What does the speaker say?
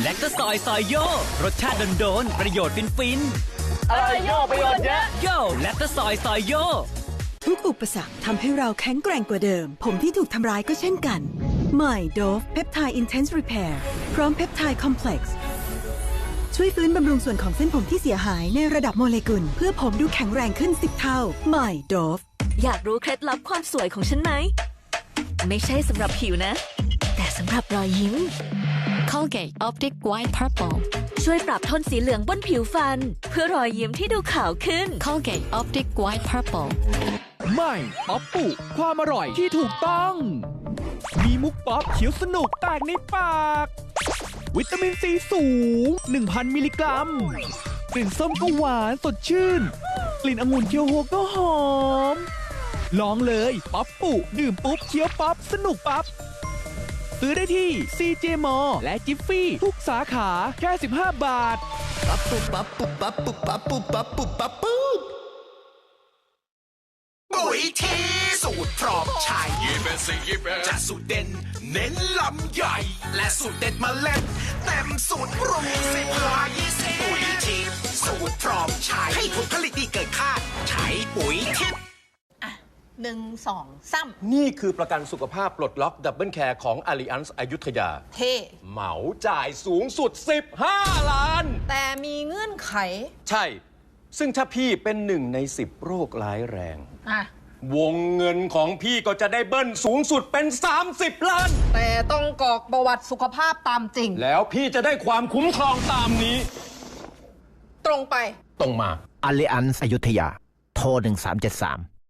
แลคตาซอยซอยโยรสชาติโดนๆประโยชน์ฟินฟินอะไรโยประโยชน์เยอะๆโยแลคตาซอยซอยโยทุกอุปสรรคทำให้เราแข็งแกร่งกว่าเดิม ผมที่ถูกทำร้ายก็เช่นกันใหม่ Dove Peptide Intense Repair พร้อม Peptide Complex ช่วยฟื้นบำรุงส่วนของเส้นผมที่เสียหายในระดับโมเลกุล เพื่อผมดูแข็งแรงขึ้น10เท่าใหม่ Dove อยากรู้เคล็ดลับความสวยของฉันไหม ไม่ใช่สำหรับผิวนะ แต่สำหรับรอยยิ้ม Colgate Optic White Purple ช่วยปรับโทนสีเหลืองบนผิวฟัน เพื่อรอยยิ้มที่ดูขาวขึ้น Colgate Optic White Purple ใหม่ป๊อปปุความอร่อยที่ถูกต้อง มีมุกป๊อปเขียวสนุกแตกในปาก วิตามินซีสูง 1,000 มิลลิกรัม กลิ่นส้มก็หวานสดชื่น กลิ่นองุ่นเคียวโฮก็หอม ลองเลยป๊อปปุดื่มปุ๊บเคี้ยวปั๊บสนุกปั๊บ ซื้อได้ที่ CJ m a l l และจิฟฟี่ทุกสาขาแค่ 15 บาท ปั๊บปุ๊บปั๊บปุ๊บปั๊บปุ๊บปั๊บปุ๊บปั๊บปุ๊บปั๊บปุ๊บปุ๋ยที่สูตรพร้อมใช้ยี่เป็นสิยี่เป็นจะสูตรเด่นเน้นลำใหญ่ และสูตรเด็ดเมล็ดเต็มสูตรปรุงสิบลายี่สิบปุ๋ยที่สูตรพร้อมใช้ให้ผลผลิตดีเกินคาด ใช้ปุ๋ยทิพย์ หนึ่งสองสามนี่คือประกันสุขภาพปลดล็อกดับเบิลแคร์ของ Allianz อยุธยา เท่เหมาจ่ายสูงสุด 15 ล้าน แต่มีเงื่อนไข ใช่ ซึ่งถ้าพี่เป็นหนึ่งใน 10 โรคร้ายแรง อะ วงเงินของพี่ก็จะได้เบิ้ลสูงสุดเป็น 30 ล้าน แต่ต้องกรอกประวัติสุขภาพตามจริง แล้วพี่จะได้ความคุ้มครองตามนี้ ตรงไป ตรงมา a l l i a n z อยุธยา โทร 1373